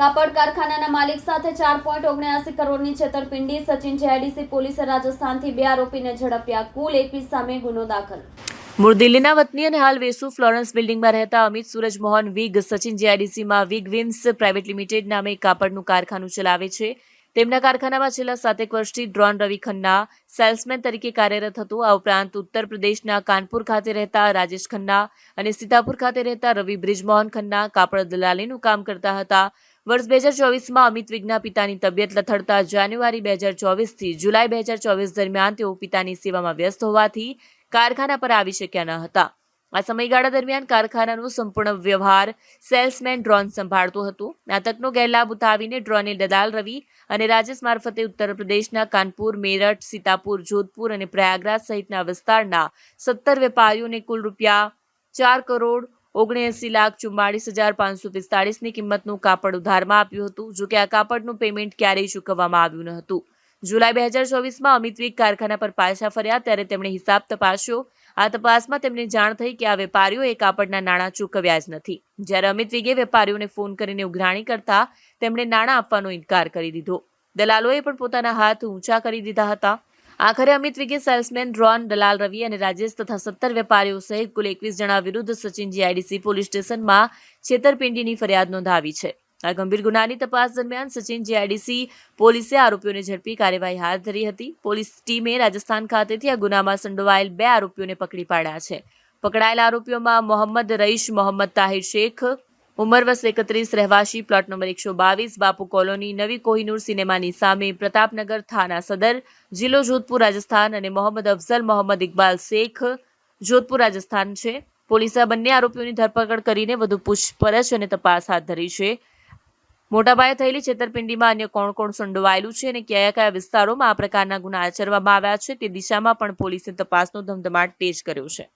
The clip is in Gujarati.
કાપડ કારખાનાના માલિક સાથે ચાર પોઈન્ટ ઓગણ્યાસી કરોડની છેતરપિંડી. સચિન જેઆઈડીસી પોલીસે રાજસ્થાનથી બે આરોપીને ઝડપ્યા. કુલ એકવીસ સામે ગુનો દાખલ. મૂળ દિલ્હીના વતની અને હાલ વેસુ ફ્લોરન્સ બિલ્ડિંગમાં રહેતા અમિત સુરજ મોહન વિગ સચિન જીઆઈડીસીમાં વિગ વિમ્સ પ્રાઇવેટ લિમિટેડ નામે કાપડનું કારખાનું ચલાવે છે. તેમના કારખાનામાં છેલ્લા સાતેક વર્ષથી ડ્રોન રવિ ખન્ના, સેલ્સમેન તરીકે કાર્યરત હતો. આ ઉપરાંત ઉત્તર પ્રદેશના કાનપુર ખાતે રહેતા રાજેશ ખન્ના અને સીતાપુર ખાતે રહેતા રવિ બ્રિજમોહન ખન્ના કાપડ દલાલીનું કામ કરતા હતા. વર્ષ બે હજાર ચોવીસમાં અમિત વિગના પિતાની તબિયત લથડતા જાન્યુઆરી બે હજાર ચોવીસથી જુલાઈ બે હજાર ચોવીસ દરમિયાન તેઓ પિતાની સેવામાં વ્યસ્ત હોવાથી કારખાના પર આવી શક્યા ન હતા. આ સમયગાળા દરમિયાન કારખાનાનો સંપૂર્ણ વ્યવહાર સેલ્સમેન ડ્રોન સંભાળતો હતો. આ તકનો ગેરલાભ ઉઠાવીને ડ્રોને દલાલ રવિ અને રાજેશ મારફતે ઉત્તર પ્રદેશના કાનપુર, મેરઠ, સીતાપુર, જોધપુર અને પ્રયાગરાજ સહિતના વિસ્તારના સત્તર વેપારીઓને કુલ રૂપિયા ચાર કરોડ ઓગણએંસી લાખ ચુમ્માળીસ હજાર પાંચસો પિસ્તાળીસની કિંમતનું કાપડ ઉધારમાં આપ્યું હતું જોકે આ કાપડનું પેમેન્ટ ક્યારેય ચૂકવવામાં આવ્યું ન હતું. જુલાઈ બે હજાર ચોવીસમાં અમિત વિક કારખાના પર પાછા ફર્યા, ત્યારે તેમણે હિસાબ તપાસ્યો. આ તપાસમાં તેમને જાણ થઈ કે આ વેપારીઓએ કાપડના નાણાં ચૂકવ્યા જ નથી. જ્યારે અમિત વિગે વેપારીઓને ફોન કરીને ઉઘરાણી કરતા, તેમણે નાણાં આપવાનો ઇનકાર કરી દીધો. દલાલોએ પણ પોતાના હાથ ઊંચા કરી દીધા હતા. આખરે અમિત વિગે સેલ્સમેન ડ્રોન દલાલ રવિ અને રાજેશ તથા સત્તર વેપારીઓ સહિત કુલ એકવીસ જણા વિરુદ્ધ સચિન જીઆઈડીસી પોલીસ સ્ટેશનમાં છેતરપિંડીની ફરિયાદ નોંધાવી છે. આ ગંભીર ગુનાની તપાસ દરમિયાન સચિન જીઆઈડીસી પોલીસે આરોપીઓને ઝડપી કાર્યવાહી હાથ ધરી હતી. પોલીસ ટીમે રાજસ્થાન ખાતેથી આ ગુનામાં સંડોવાયેલ બે આરોપીઓને પકડી પાડ્યા છે. પકડાયેલા આરોપીઓમાં મોહમ્મદ રઈશ, મોહમ્મદ તાહિર શેખ ઉંમર વર્ષ એકત્રીસ, રહેવાસી પ્લોટ નંબર એકસો બાવીસ, બાપુ કોલોની નવી કોહિનૂર સિનેમાની સામે પ્રતાપનગર થાના સદર, જિલ્લો જોધપુર, રાજસ્થાન અને મોહમ્મદ અફઝલ, મોહમ્મદ ઇકબાલ શેખ જોધપુર, રાજસ્થાન છે. પોલીસે બંને આરોપીઓની ધરપકડ કરીને વધુ પૂછપરછ અને તપાસ હાથ ધરી છે. મોટાપાયે થયેલી છેતરપિંડીમાં અન્ય કોણ કોણ સંડોવાયેલું છે અને કયા કયા વિસ્તારોમાં આ પ્રકારના ગુના આચરવામાં આવ્યા છે તે દિશામાં પણ પોલીસે તપાસનો ધમધમાટ તેજ કર્યો છે.